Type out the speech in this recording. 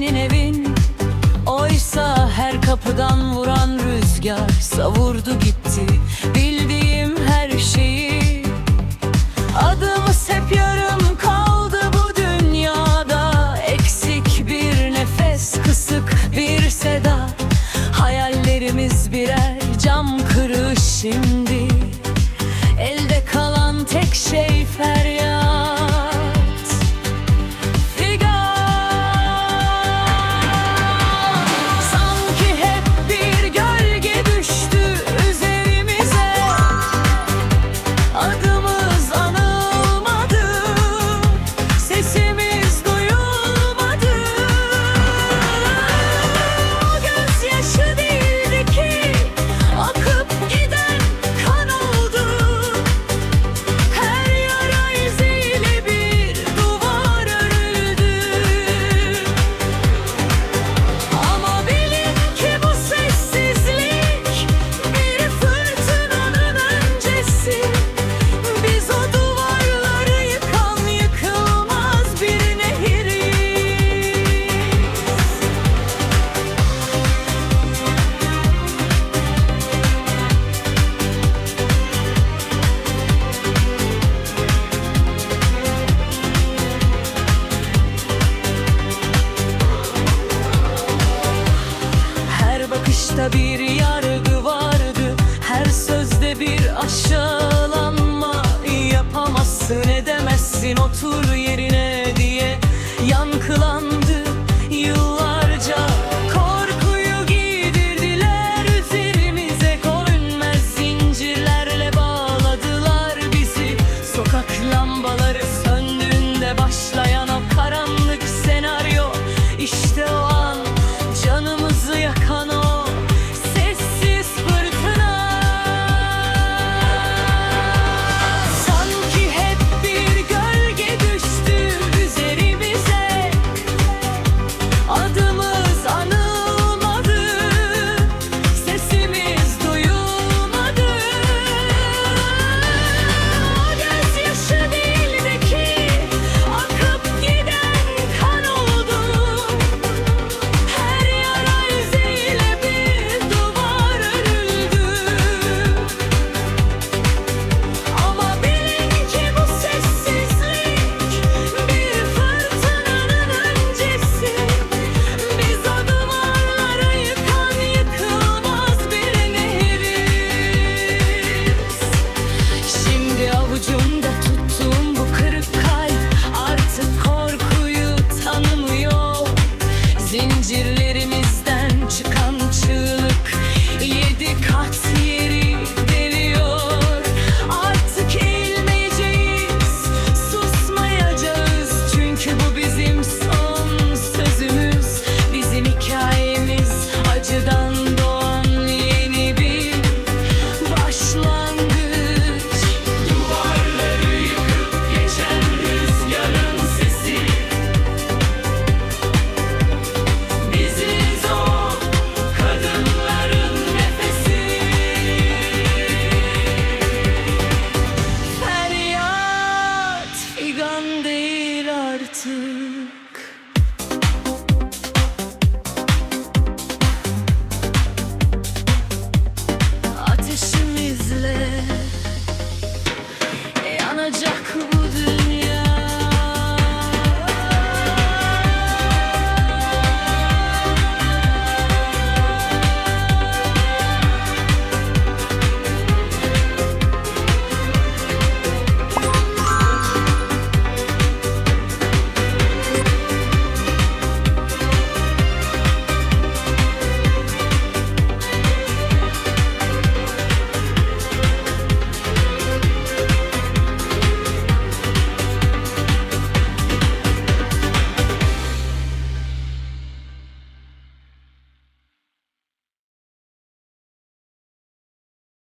senin evin. Oysa her kapıdan vuran rüzgar savurdu gitti. Bildiğim her şeyi. Adımız hep yarım kaldı bu dünyada. Eksik bir nefes, kısık bir seda. Hayallerimiz birer cam kırığı şimdi. Elde kalan tek şey feryat Hayatta bir yargı vardı. Her sözde bir aşağılanma Yapamazsın edemezsin. Otur yerine diye Yankılan